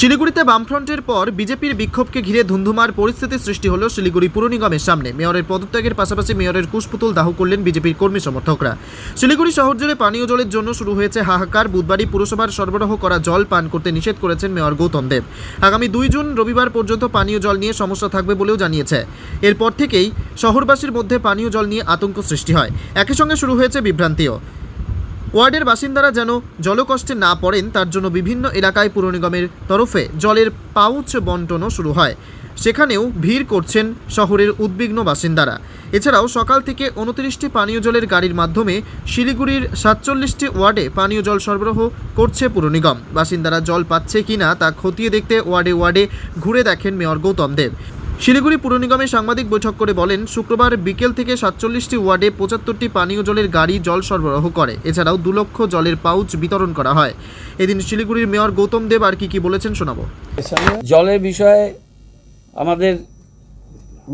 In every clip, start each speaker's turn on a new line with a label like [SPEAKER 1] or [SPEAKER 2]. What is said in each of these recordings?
[SPEAKER 1] শিলিগুড়িতে বামফ্রন্টের পর বিজেপির বিক্ষোভকে ঘিরে ধুন্ধুমার পরিস্থিতির সৃষ্টি হলো শিলিগুড়ি পুর নিগমের সামনে। মেয়রের পদত্যাগের পাশাপাশি মেয়রের কুশপুতুল দাহ করলেন বিজেপির কর্মী সমর্থকরা। শিলিগুড়ি শহর জুড়ে পানীয় জলের জন্য শুরু হয়েছে হাহাকার। বুধবারই পুরসভার সরবরাহ করা জল পান করতে নিষেধ করেছেন মেয়র গৌতম দেব। আগামী দুই জুন রবিবার পর্যন্ত পানীয় জল নিয়ে সমস্যা থাকবে বলেও জানিয়েছে। এরপর থেকেই শহরবাসীর মধ্যে পানীয় জল নিয়ে আতঙ্ক সৃষ্টি হয়। একই সঙ্গে শুরু হয়েছে বিভ্রান্তিও। ওয়ার্ডের বাসিন্দারা যেন জলকষ্টে না পড়েন, তার জন্য বিভিন্ন এলাকায় পুর নিগমের তরফে জলের পাউচ বন্টনও শুরু হয়। সেখানেও ভিড় করছেন শহরের উদ্বিগ্ন বাসিন্দারা। এছাড়াও সকাল থেকে উনত্রিশটি পানীয় জলের গাড়ির মাধ্যমে শিলিগুড়ির সাতচল্লিশটি ওয়ার্ডে পানীয় জল সরবরাহ করছে পুর নিগম। বাসিন্দারা জল পাচ্ছে কিনা তা খতিয়ে দেখতে ওয়ার্ডে ওয়ার্ডে ঘুরে দেখেন মেয়র গৌতম দেব। শিলিগুড়ি পুর নিগমে সাংবাদিক বৈঠক করে বলেন, শুক্রবার বিকেল থেকে সাতচল্লিশটি ওয়ার্ডে পঁচাত্তরটি পানীয় জলের গাড়ি জল সরবরাহ করে। এছাড়াও দু লক্ষ জলের পাউচ বিতরণ করা হয়। এদিন শিলিগুড়ির মেয়র গৌতম দেব আর কি কি বলেছেন শোনাবো।
[SPEAKER 2] জলের বিষয়ে আমাদের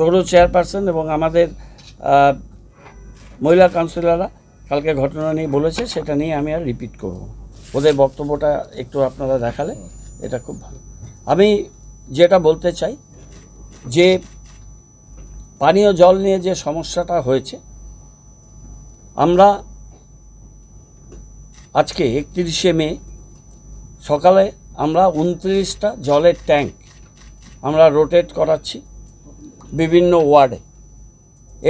[SPEAKER 2] বড় চেয়ারপারসন এবং আমাদের মহিলা কাউন্সিলররা কালকে ঘটনা নিয়ে বলেছে, সেটা নিয়ে আমি আর রিপিট করব। ওদের বক্তব্যটা একটু আপনারা দেখালে এটা খুব ভালো। আমি যেটা বলতে চাই যে পানীয় জল নিয়ে যে সমস্যাটা হয়েছে, আমরা আজকে একত্রিশে মে, সকালে আমরা উনত্রিশটা জলের ট্যাঙ্ক আমরা রোটেট করাচ্ছি বিভিন্ন ওয়ার্ডে।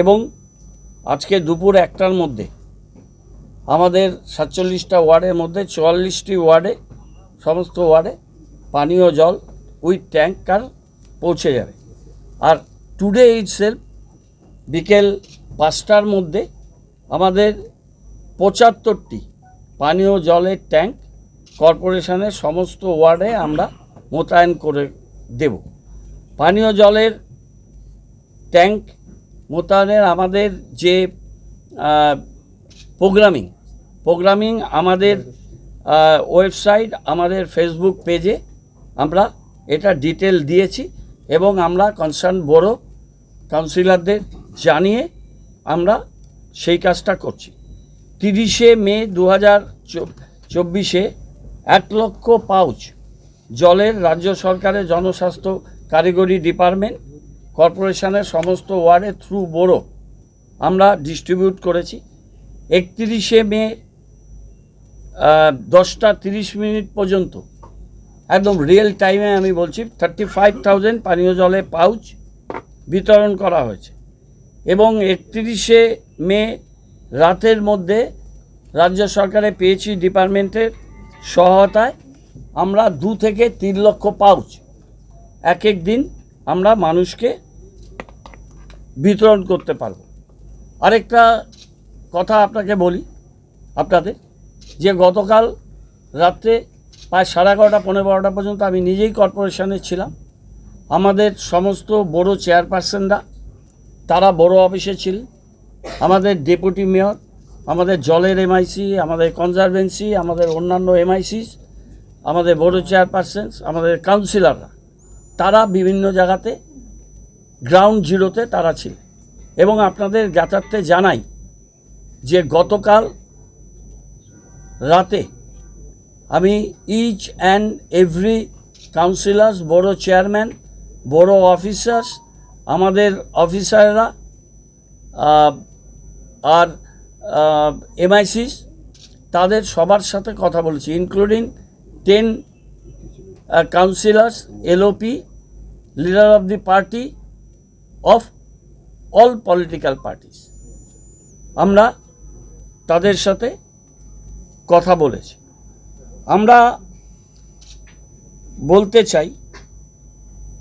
[SPEAKER 2] এবং আজকে দুপুর একটার মধ্যে আমাদের সাতচল্লিশটা ওয়ার্ডের মধ্যে চুয়াল্লিশটি ওয়ার্ডে, সমস্ত ওয়ার্ডে পানীয় জল উইথ ট্যাঙ্কার পৌঁছে যাবে। আর টুডে ইটসেলফ বিকেল পাঁচটার মধ্যে আমাদের পঁচাত্তরটি পানীয় জলের ট্যাঙ্ক কর্পোরেশনের সমস্ত ওয়ার্ডে আমরা মোতায়েন করে দেব। পানীয় জলের ট্যাঙ্ক মোতায়েনের আমাদের যে প্রোগ্রামিং প্রোগ্রামিং আমাদের ওয়েবসাইট আমাদের ফেসবুক পেজে আমরা এটা ডিটেল দিয়েছি। এবং আমরা কনসার্ন বড় কাউন্সিলরদের জানিয়ে আমরা সেই কাজটা করছি। তিরিশে মে দু হাজার চব্বিশে এক লক্ষ পাউচ জলের রাজ্য সরকারের জনস্বাস্থ্য কারিগরি ডিপার্টমেন্ট কর্পোরেশনের সমস্ত ওয়ার্ডে থ্রু বড়ো আমরা ডিস্ট্রিবিউট করেছি। একত্রিশে মে দশটা তিরিশ মিনিট পর্যন্ত একদম রিয়েল টাইমে আমি বলছি থার্টি ফাইভ থাউজেন্ড পানীয় জলের পাউচ বিতরণ করা হয়েছে। এবং একত্রিশে মে রাতের মধ্যে রাজ্য সরকারের পেয়েছি ডিপার্টমেন্টের সহায়তায় আমরা দু থেকে তিন লক্ষ পাউচ এক এক দিন আমরা মানুষকে বিতরণ করতে পারব। আরেকটা কথা আপনাকে বলি, আপনাদের, যে গতকাল রাত্রে প্রায় সাড়ে এগারোটা, পনেরো বারোটা পর্যন্ত আমি নিজেই কর্পোরেশনে ছিলাম। আমাদের সমস্ত বড় চেয়ারপারসনরা, তারা বড় অফিসে ছিলেন আমাদের ডেপুটি মেয়র, আমাদের জলের এমআইসি আমাদের কনজারভেন্সি, আমাদের অন্যান্য এমআইসিস আমাদের বড় চেয়ারপারসনস, আমাদের কাউন্সিলররা, তারা বিভিন্ন জায়গাতে গ্রাউন্ড জিরোতে তারা ছিল। এবং আপনাদের জ্ঞাতার্থে জানাই যে গতকাল রাতে আমি ইচ অ্যান্ড এভরি কাউন্সিলার্স বড় চেয়ারম্যান বড় অফিসার্স আমাদের অফিসাররা আর এমআইসিস তাদের সবার সাথে কথা বলেছি including ten councillors LOP leader of the party of all political parties আমরা তাদের সাথে কথা বলেছি। আমরা বলতে চাই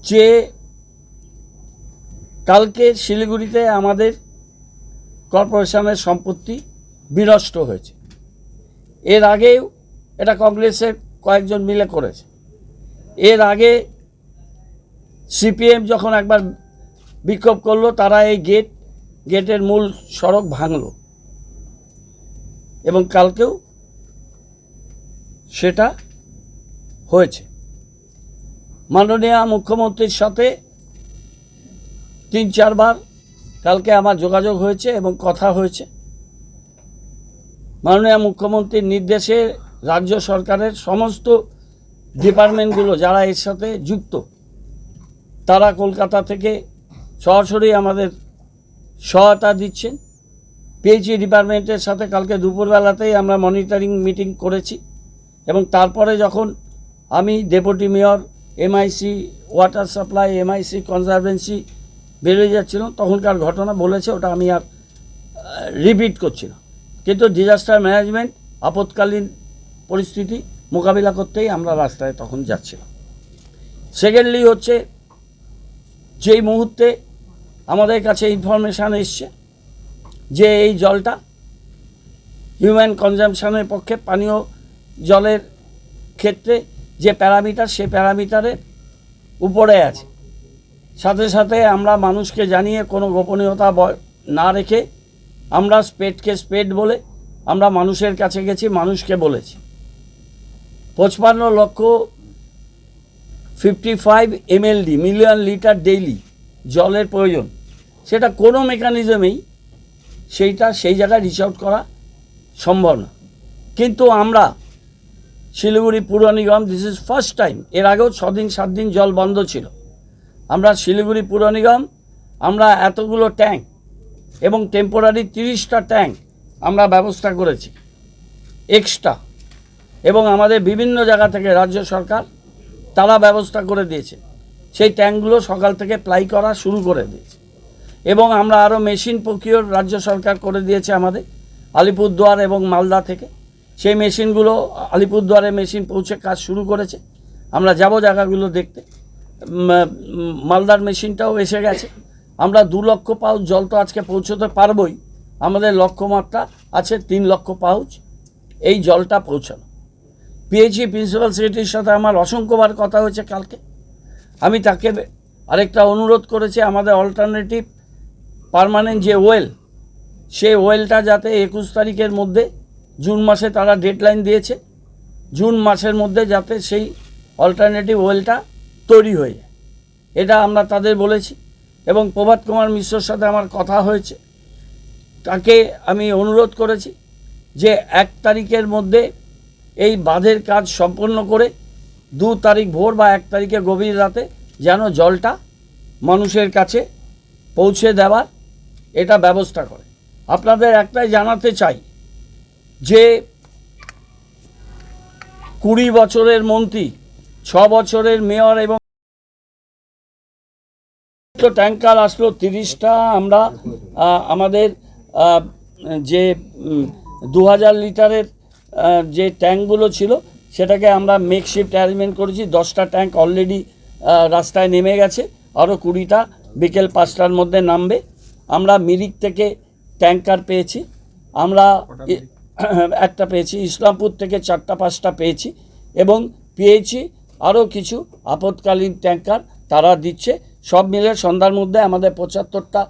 [SPEAKER 2] যে কালকে শিলিগুড়িতে আমাদের কর্পোরেশনের সম্পত্তি বিনষ্ট হয়েছে। এর আগেও এটা কংগ্রেসের কয়েকজন মিলে করেছে। এর আগে সিপিএম যখন একবার বিক্ষোভ করল, তারা এই গেট, গেটের মূল সড়ক ভাঙল। এবং কালকেও সেটা হয়েছে। মাননীয় মুখ্যমন্ত্রীর সাথে তিন চারবার কালকে আমার যোগাযোগ হয়েছে এবং কথা হয়েছে। মাননীয় মুখ্যমন্ত্রীর নির্দেশে রাজ্য সরকারের সমস্ত ডিপার্টমেন্টগুলো যারা এর সাথে যুক্ত, তারা কলকাতা থেকে সরাসরি আমাদের সহায়তা দিচ্ছেন। পিএইচই ডিপার্টমেন্টের সাথে কালকে দুপুরবেলাতেই আমরা মনিটরিং মিটিং করেছি। এবং তারপরে যখন আমি deputy mayor MIC water supply MIC conservancy বেরিয়ে যাচ্ছিল, তখনকার ঘটনা বলেছে, ওটা আমি আর রিপিট করছি না। কিন্তু ডিজাস্টার ম্যানেজমেন্ট আপৎকালীন পরিস্থিতি মোকাবিলা করতেই আমরা রাস্তায় তখন যাচ্ছিলাম। সেকেন্ডলি হচ্ছে, যেই মুহূর্তে আমাদের কাছে ইনফরমেশান এসছে যে এই জলটা হিউম্যান কনজামশনের পক্ষে পানীয় জলের ক্ষেত্রে যে প্যারামিটার, সে প্যারামিটারের উপরে আছে। সাথে সাথে আমরা মানুষকে জানিয়ে কোনো গোপনীয়তা না রেখে আমরা স্পেডকে স্পেড বলে আমরা মানুষের কাছে গেছি, মানুষকে বলেছি। পঁচপান্ন lakh fifty five MLD, million litre daily জলের প্রয়োজন। সেটা কোনো মেকানিজমেই সেইটা, সেই জায়গায় রিচ আউট করা সম্ভব না। কিন্তু আমরা শিলিগুড়ি পুর নিগম দিস ইজ ফার্স্ট টাইম এর আগেও ছদিন সাত দিন জল বন্ধ ছিল। আমরা শিলিগুড়ি পুর নিগম, আমরা এতগুলো ট্যাঙ্ক এবং টেম্পোরারি তিরিশটা ট্যাঙ্ক আমরা ব্যবস্থা করেছি। এক্সট্রা এবং আমাদের বিভিন্ন জায়গা থেকে রাজ্য সরকার তারা ব্যবস্থা করে দিয়েছে। সেই ট্যাঙ্কগুলো সকাল থেকে প্লাই করা শুরু করে দিয়েছে। এবং আমরা আরও মেশিন প্রকিওর রাজ্য সরকার করে দিয়েছে আমাদের, আলিপুরদুয়ার এবং মালদা থেকে। সেই মেশিনগুলো আলিপুরদুয়ারে মেশিন পৌঁছে কাজ শুরু করেছে। আমরা যাব জায়গাগুলো দেখতে। মালদার মেশিনটাও এসে গেছে। আমরা দু লক্ষ পাউচ জল তো আজকে পৌঁছতে পারবই। আমাদের লক্ষ্যমাত্রা আছে তিন লক্ষ পাউচ। এই জলটা পৌঁছানো। পিএইচই প্রিন্সিপাল সেক্রেটারির সাথে আমার অসংখ্যবার কথা হয়েছে কালকে। আমি তাকে আরেকটা অনুরোধ করেছি, আমাদের অল্টারনেটিভ পার্মানেন্ট যে ওয়েল, সেই ওয়েলটা যাতে একুশ তারিখের মধ্যে জুন মাসে তারা ডেডলাইন দিয়েছে। জুন মাসের মধ্যে যাতে সেই অল্টারনেটিভ ওয়েলটা তৈরি হয়ে যায়। এটা আমরা তাদের বলেছি এবং প্রভাত কুমার মিশ্রর সাথে আমার কথা হয়েছে। তাকে আমি অনুরোধ করেছি যে এক তারিখের মধ্যে এই বাঁধের কাজ সম্পন্ন করে দু তারিখ ভোর বা এক তারিখে গভীর রাতে যেন জলটা মানুষের কাছে পৌঁছে দেওয়ার এটা ব্যবস্থা করে। আপনাদের একটাই জানাতে চাই যে কুড়ি বছরের মন্ত্রী, ছ বছরের মেয়র এবং ট্যাঙ্কার আসলো, তিরিশটা আমরা আমাদের যে দু হাজার লিটারের যে ট্যাঙ্কগুলো ছিল, সেটাকে আমরা মেকশিফট অ্যারেঞ্জমেন্ট করেছি। দশটা ট্যাঙ্ক অলরেডি রাস্তায় নেমে গেছে। আরও কুড়িটা বিকেল পাঁচটার মধ্যে নামবে। আমরা মিরিক থেকে ট্যাঙ্কার পেয়েছি। আমরা একটা পেয়েছি, ইসলামপুর থেকে চারটা, পাঁচটা পেয়েছি এবং পেয়েছি আরও কিছু আপৎকালীন ট্যাঙ্কার তারা দিচ্ছে। সব মিলে সন্ধ্যার মধ্যে আমাদের পঁচাত্তরটা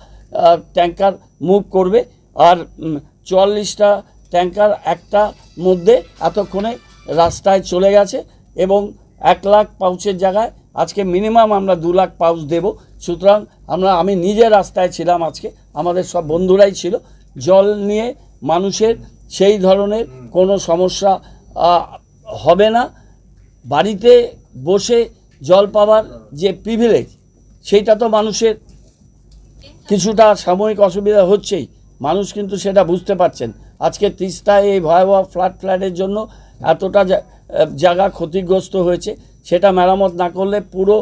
[SPEAKER 2] ট্যাঙ্কার মুভ করবে আর চুয়াল্লিশটা ট্যাঙ্কার একটা মধ্যে এতক্ষণে রাস্তায় চলে গেছে এবং এক লাখ পাউচের জায়গায় আজকে মিনিমাম আমরা দু লাখ পাউচ দেব। সুতরাং আমরা, আমি নিজে রাস্তায় ছিলাম আজকে, আমাদের সব বন্ধুরাই ছিল। জল নিয়ে মানুষের সেই ধরনের কোনো সমস্যা হবে না। বাড়িতে বসে জল পাওয়ার যে প্রিভিলেজ সেইটা তো মানুষের কিছুটা সাময়িক অসুবিধা হচ্ছেই। মানুষ কিন্তু সেটা বুঝতে পারছেন। আজকে তিস্তায় এই ভয়াবহ ফ্ল্যাট ফ্ল্যাটের জন্য এতটা জায়গা ক্ষতিগ্রস্ত হয়েছে সেটা মেরামত না করলে পুরো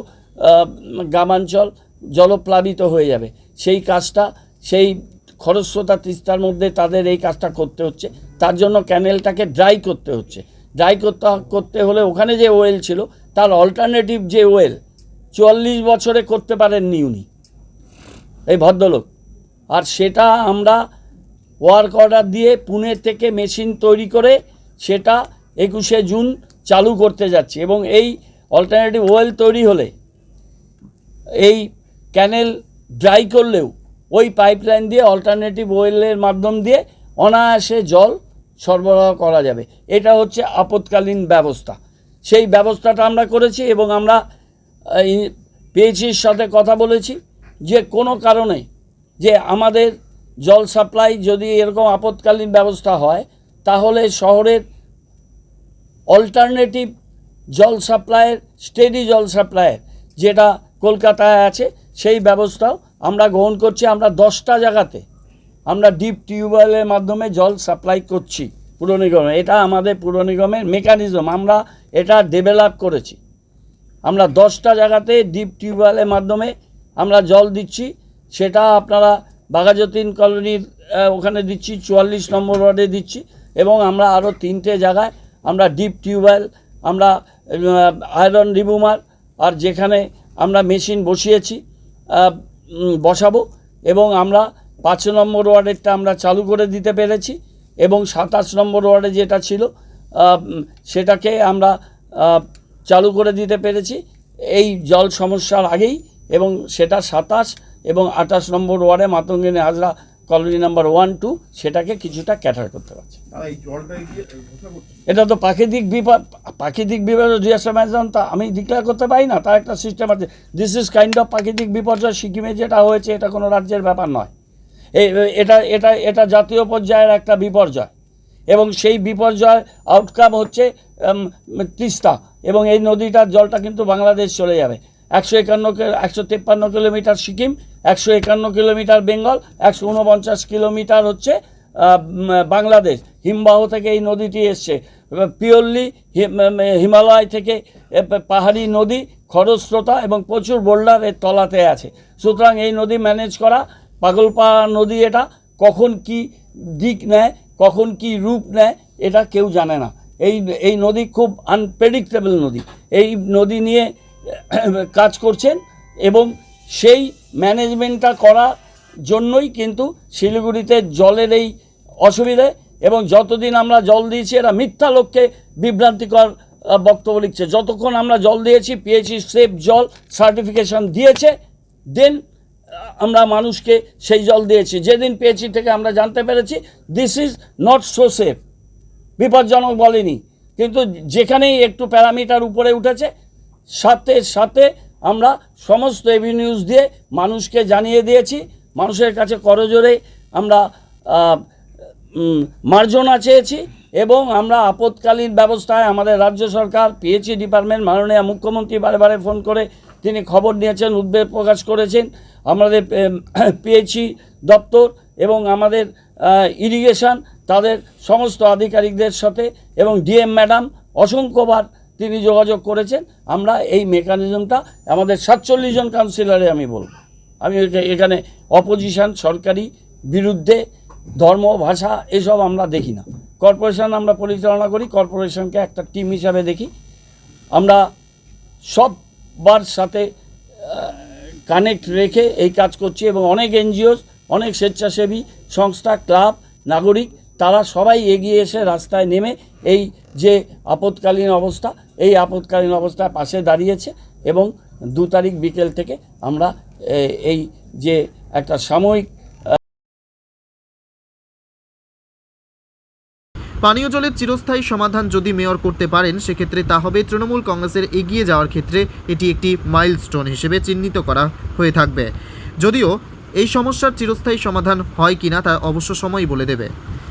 [SPEAKER 2] গ্রামাঞ্চল জলপ্লাবিত হয়ে যাবে। সেই কাজটা সেই খরস্রোতা তিস্তার মধ্যে তাদের এই কাজটা করতে হচ্ছে। তার জন্য ক্যানেলটাকে ড্রাই করতে হচ্ছে। ড্রাই করতে করতে হলে ওখানে যে ওয়েল ছিল, তার অল্টারনেটিভ যে ওয়েল, চুয়াল্লিশ বছরে করতে পারেননি উনি। এই ভদ্রলোক। আর সেটা আমরা ওয়ার্ক অর্ডার দিয়ে পুনে থেকে মেশিন তৈরি করে সেটা একুশে জুন চালু করতে যাচ্ছি। এবং এই অল্টারনেটিভ ওয়েল তৈরি হলে, এই ক্যানেল ড্রাই করলেও ওই পাইপলাইন দিয়ে অল্টারনেটিভ ওয়েলের মাধ্যম দিয়ে অনায়াসে জল সরবরাহ করা যাবে। এটা হচ্ছে আপৎকালীন ব্যবস্থা। সেই ব্যবস্থাটা আমরা করেছি এবং আমরা পিএইচির সাথে কথা বলেছি যে কোনো কারণে যে আমাদের জল সাপ্লাই যদি এরকম আপৎকালীন ব্যবস্থা হয়, তাহলে শহরের অল্টারনেটিভ জল সাপ্লাইয়ের স্টেডি জল সাপ্লাইয়ের যেটা কলকাতায় আছে, সেই ব্যবস্থাও আমরা গ্রহণ করছি আমরা দশটা জায়গাতে। আমরা ডিপ টিউবওয়েলের মাধ্যমে জল সাপ্লাই করছি পুর নিগমে এটা আমাদের পুর নিগমের মেকানিজম। আমরা এটা ডেভেলপ করেছি। আমরা দশটা জায়গাতে ডিপ টিউবওয়েলের মাধ্যমে আমরা জল দিচ্ছি। সেটা আপনারা বাঘাযতীন কলোনির ওখানে দিচ্ছি, চুয়াল্লিশ নম্বর ওয়ার্ডে দিচ্ছি এবং আমরা আরও তিনটে জায়গায় আমরা ডিপ টিউবওয়েল, আমরা আয়রন রিমুভার আর যেখানে আমরা মেশিন বসিয়েছি। বসাবো এবং আমরা পাঁচ নম্বর ওয়ার্ডেরটা আমরা চালু করে দিতে পেরেছি এবং সাতাশ নম্বর ওয়ার্ডে যেটা ছিল সেটাকে আমরা চালু করে দিতে পেরেছি। এই জল সমস্যার আগেই এবং সেটা সাতাশ এবং আঠাশ নম্বর ওয়ার্ডে Matangini Hazra colony number one two সেটাকে কিছুটা ক্যাটার করতে পারছে। এটা তো প্রাকৃতিক বিপদ প্রাকৃতিক বিপর্যয় ডিজাস্টার ম্যানেজমেন্ট তা আমি ডিক্লেয়ার করতে পারি না তার একটা সিস্টেম আছে। দিস ইজ কাইন্ড অফ প্রাকৃতিক বিপর্যয় সিকিমে যেটা হয়েছে এটা কোনো রাজ্যের ব্যাপার নয়। এটা এটা এটা জাতীয় পর্যায়ের একটা বিপর্যয়। এবং সেই বিপর্যয় আউটকাম হচ্ছে তিস্তা। এবং এই নদীটার জলটা কিন্তু বাংলাদেশ চলে যাবে। একশো একান্ন একশো তেপ্পান্ন কিলোমিটার সিকিম, একশো একান্ন কিলোমিটার বেঙ্গল, একশো উনপঞ্চাশ কিলোমিটার হচ্ছে বাংলাদেশ। হিমবাহ থেকে এই নদীটি এসছে। পিওরলি হিমালয় থেকে পাহাড়ি নদী, খরস্রোতা এবং প্রচুর বোল্ডার এর তলাতে আছে। সুতরাং এই নদী ম্যানেজ করা পাগলপাড়া নদী এটা, কখন কি দিক নেয়, কখন কি রূপ নেয়, এটা কেউ জানে না। এই এই নদী খুব আনপ্রেডিক্টেবল নদী। এই নদী নিয়ে কাজ করছেন এবং সেই ম্যানেজমেন্টটা করা জন্যই কিন্তু শিলিগুড়িতে জলের এই অসুবিধে এবং যতদিন আমরা জল দিয়েছি, এরা মিথ্যা লোককে বিভ্রান্তিকর বক্তব্য লিখছে। যতক্ষণ আমরা জল দিয়েছি পেয়েছি সেফ জল সার্টিফিকেশন দিয়েছে, দেন আমরা মানুষকে সেই জল দিয়েছি। যেদিন পেয়েছি থেকে আমরা জানতে পেরেছি this is not so safe বিপজ্জনক বলেনি। কিন্তু যেখানেই একটু প্যারামিটার উপরে উঠেছে সাথে সাথে আমরা সমস্ত এভিনিউজ দিয়ে মানুষকে জানিয়ে দিয়েছি। মানুষের কাছে করজোরে আমরা মার্জনা চেয়েছি এবং আমরা আপৎকালীন ব্যবস্থায় আমাদের রাজ্য সরকার পিএইচই ডিপার্টমেন্ট, মাননীয় মুখ্যমন্ত্রী বারে বারে ফোন করে তিনি খবর নিয়েছেন, উদ্বেগ প্রকাশ করেছেন। আমাদের পিএইচই দপ্তর এবং আমাদের ইরিগেশন তাদের সমস্ত আধিকারিকদের সাথে এবং ডিএম ম্যাডাম অসংখ্যবার তিনি যোগাযোগ করেছেন, আমরা এই মেকানিজমটা আমাদের সাতচল্লিশ জন কাউন্সিলরে আমি বলব। আমি এখানে অপোজিশন সরকারি বিরুদ্ধে, ধর্ম, ভাষা, এসব আমরা দেখি না। কর্পোরেশন আমরা পরিচালনা করি কর্পোরেশনকে একটা টিম হিসাবে দেখি। আমরা সববার সাথে কানেক্ট রেখে এই কাজ করছি এবং অনেক এনজিওস, অনেক স্বেচ্ছাসেবী সংস্থা, ক্লাব, নাগরিক তারা সবাই এগিয়ে এসে রাস্তায় নেমে এই যে আপৎকালীন অবস্থা, এই আপৎকালীন অবস্থায় পাশে দাঁড়িয়েছে এবং দু তারিখ বিকেল থেকে আমরা এই যে একটা সাময়িক
[SPEAKER 1] পানীয় জলের চিরস্থায়ী সমাধান যদি মেয়র করতে পারেন, সেক্ষেত্রে তা হবে তৃণমূল কংগ্রেসের এগিয়ে যাওয়ার ক্ষেত্রে এটি একটি মাইলস্টোন হিসেবে চিহ্নিত করা হয়ে থাকবে। যদিও এই সমস্যার চিরস্থায়ী সমাধান হয় কিনা তা অবশ্য সময়ই বলে দেবে।